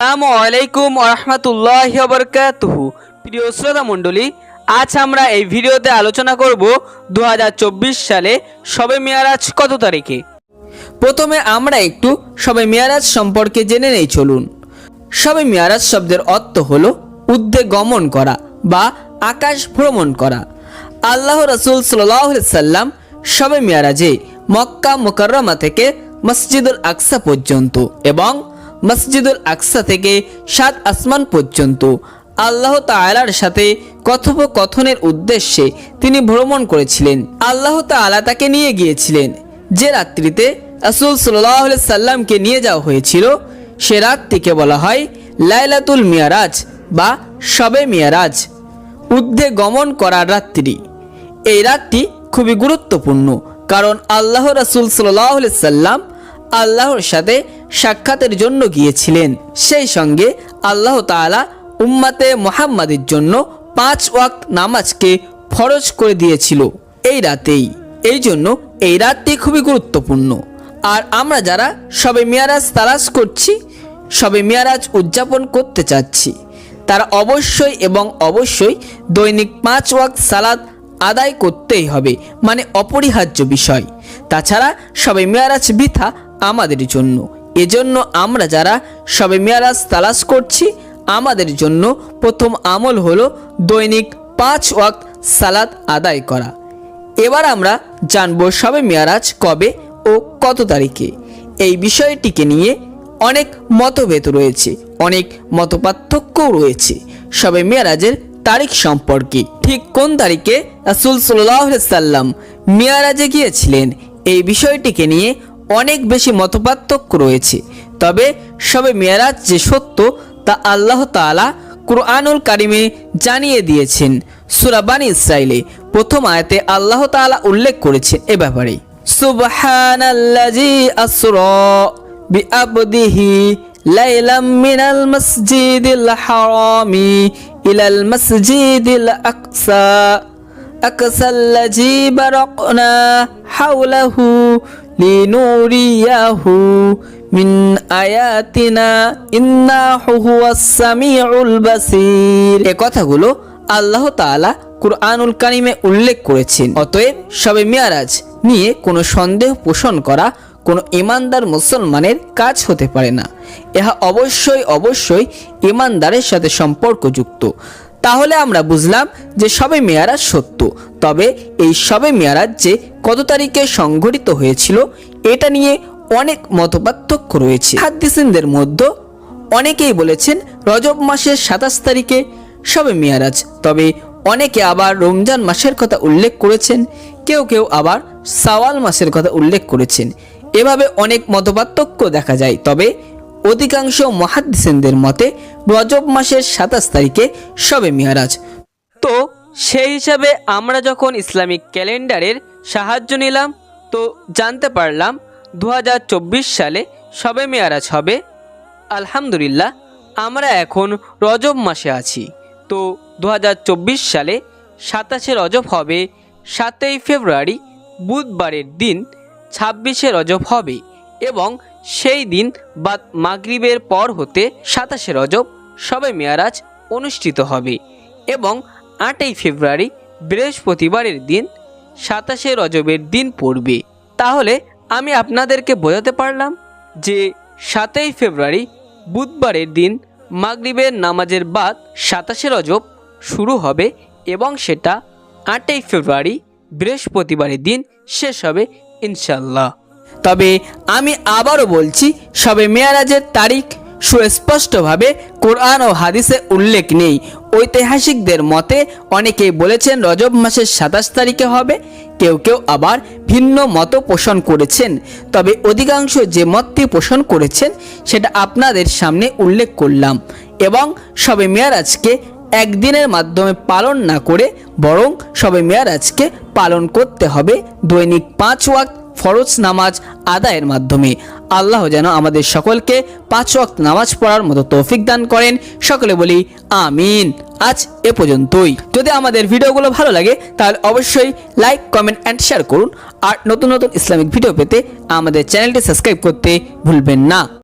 আসসালামু আলাইকুম রহমতুল্লাহ বরকাতুহু প্রিয় শ্রোতা মণ্ডলী, আজ আমরা এই ভিডিওতে আলোচনা করব দু হাজার চব্বিশ সালে সবে মেয়ারাজ কত তারিখে? প্রথমে আমরা একটু সবে মেয়ারাজ সম্পর্কে জেনে নেই, চলুন। সবে মেয়ারাজ শব্দের অর্থ হল উদ্দে গমন করা বা আকাশ ভ্রমণ করা। আল্লাহ রসুল সাল্লাম সবে মেয়ারাজে মক্কা মোকাররমা থেকে মসজিদুল আকসা পর্যন্ত এবং মসজিদুল আকসা থেকে সাত আসমান পর্যন্ত। আল্লাহ তাআলার সাথে কথোপকথনের উদ্দেশ্যে তিনি ভ্রমণ করেছিলেন। আল্লাহ তাআলা তাকে নিয়ে গিয়েছিলেন। যে রাত্রিতে সাল্লাল্লাহু আলাইহি সাল্লামকে নিয়ে যাওয়া হয়েছিল, সে রাতটিকে বলা হয় লাইলাতুল মিয়ারাজ বা শবে মিয়ারাজ। ঊর্ধ্বে গমন করার রাত্রি। এই রাতটি খুবই গুরুত্বপূর্ণ, কারণ আল্লাহ রাসুল আলাইহি সাল্লাম আল্লাহর সাথে সাক্ষাতের জন্য গিয়েছিলেন। সেই সঙ্গে আল্লাহ তাআলা উম্মাতে মোহাম্মদের জন্য পাঁচ ওয়াক্ত নামাজকে ফরজ করে দিয়েছিল এই রাতেই। এই জন্য এই রাতটি খুবই গুরুত্বপূর্ণ। আর আমরা যারা সবে মিয়ারাজ তালাশ করছি, সবে মিয়ারাজ উদযাপন করতে চাচ্ছি, তারা অবশ্যই এবং অবশ্যই দৈনিক পাঁচ ওয়াক্ত সালাদ আদায় করতেই হবে মানে অপরিহার্য বিষয়। তাছাড়া সবে মেয়ারাজ বৃথা আমাদের জন্য। এজন্য আমরা যারা সবে মেয়ারাজ তালাশ করছি, আমাদের জন্য প্রথম আমল হলো দৈনিক পাঁচ ওয়াক্ত সালাদ আদায় করা। এবার আমরা জানব সবে মেয়ারাজ কবে ও কত তারিখে। এই বিষয়টিকে নিয়ে অনেক মতভেদ রয়েছে, অনেক মতপার্থক্যও রয়েছে সবে মেয়ারাজের তারিখ সম্পর্কে। ঠিক কোন তারিখে রাসুল সাল্লাম মেয়ারাজে গিয়েছিলেন? এই বিষয়টিকে নিয়ে অনেক বেশি মতপার্থক্য রয়েছে। তবে সবে মেয়ারাজ যে সত্য, তা আল্লাহ তালা কুরআনুল কারিমে জানিয়ে দিয়েছেন। সুরাবানি ইসরায়েলে প্রথম আয়াতে আল্লাহ তালা উল্লেখ করেছেন এ ব্যাপারে। সুবহানাল্লাজি লাইলাম লিনুরিয়াহু মিন আয়াতিনা ইন্নাহু হুয়াস সামিউল বাসীর এই কথাগুলো আল্লাহ তাআলা কুরআনুল কারিমে উল্লেখ করেছেন। অতএব সবে মিয়ারাজ নিয়ে কোনো সন্দেহ পোষণ করা কোনো ইমানদার মুসলমানের কাজ হতে পারে না। ইহা অবশ্যই অবশ্যই ইমানদারের সাথে সম্পর্কযুক্ত। তাহলে আমরা বুঝলাম যে সবে মেয়ারাজ সত্য। তবে এই সবে মেয়ারাজ যে কত তারিখে সংঘটিত হয়েছিল, এটা নিয়ে অনেক মতপার্থক্য রয়েছে। হাদ্দিসিনদের মধ্যে অনেকেই বলেছেন রজব মাসের সাতাশ তারিখে সবে মেয়ারাজ। তবে অনেকে আবার রমজান মাসের কথা উল্লেখ করেছেন, কেউ কেউ আবার সাওয়াল মাসের কথা উল্লেখ করেছেন। এভাবে অনেক মতপার্থক্য দেখা যায়। তবে অধিকাংশ মহাদ্দিসেনদের মতে, রজব মাসের সাতাশ তারিখে সবে মিয়ারাজ। তো সেই হিসাবে আমরা যখন ইসলামিক ক্যালেন্ডারের সাহায্য নিলাম, তো জানতে পারলাম দু হাজার চব্বিশ সালে সবে মেয়ারাজ হবে। আলহামদুলিল্লাহ, আমরা এখন রজব মাসে আছি। তো দু হাজার চব্বিশ সালে সাতাশে রজব হবে, সাতই ফেব্রুয়ারি, বুধবারের দিন ছাব্বিশে রজব হবে। এবং সেই দিন বা মাগরিবের পর হতে সাতাশে রজব সবে মেয়ারাজ অনুষ্ঠিত হবে এবং আটই ফেব্রুয়ারি বৃহস্পতিবারের দিন সাতাশে রজবের দিন পড়বে। তাহলে আমি আপনাদেরকে বোঝাতে পারলাম যে সাতই ফেব্রুয়ারি বুধবারের দিন মাগরিবের নামাজের বাদ সাতাশে রজব শুরু হবে এবং সেটা আটই ফেব্রুয়ারি বৃহস্পতিবারের দিন শেষ হবে ইনশাল্লাহ তবে আমি আবারও বলছি, সবে মেয়ারাজের তারিখ সুস্পষ্টভাবে কোরআন ও হাদিসে উল্লেখ নেই। ঐতিহাসিকদের মতে অনেকেই বলেছেন রজব মাসের সাতাশ তারিখে হবে, কেউ কেউ আবার ভিন্ন মত পোষণ করেছেন। তবে অধিকাংশ যে মতটি পোষণ করেছেন, সেটা আপনাদের সামনে উল্লেখ করলাম এবং সবে মেয়ারাজকে একদিনের মাধ্যমে পালন না করে বরং সবে মেয়ারাজকে পালন করতে হবে দৈনিক পাঁচ ওয়াক্ত ফরজ নামাজ আদায়ের মাধ্যমে। আল্লাহ যেন আমাদের সকলকে পাঁচ ওয়াক্ত নামাজ পড়ার মতো তৌফিক দান করেন। সকলে বলি, আমিন। আজ এ পর্যন্তই। যদি আমাদের ভিডিওগুলো ভালো লাগে, তাহলে অবশ্যই লাইক, কমেন্ট অ্যান্ড শেয়ার করুন। আর নতুন নতুন ইসলামিক ভিডিও পেতে আমাদের চ্যানেলটি সাবস্ক্রাইব করতে ভুলবেন না।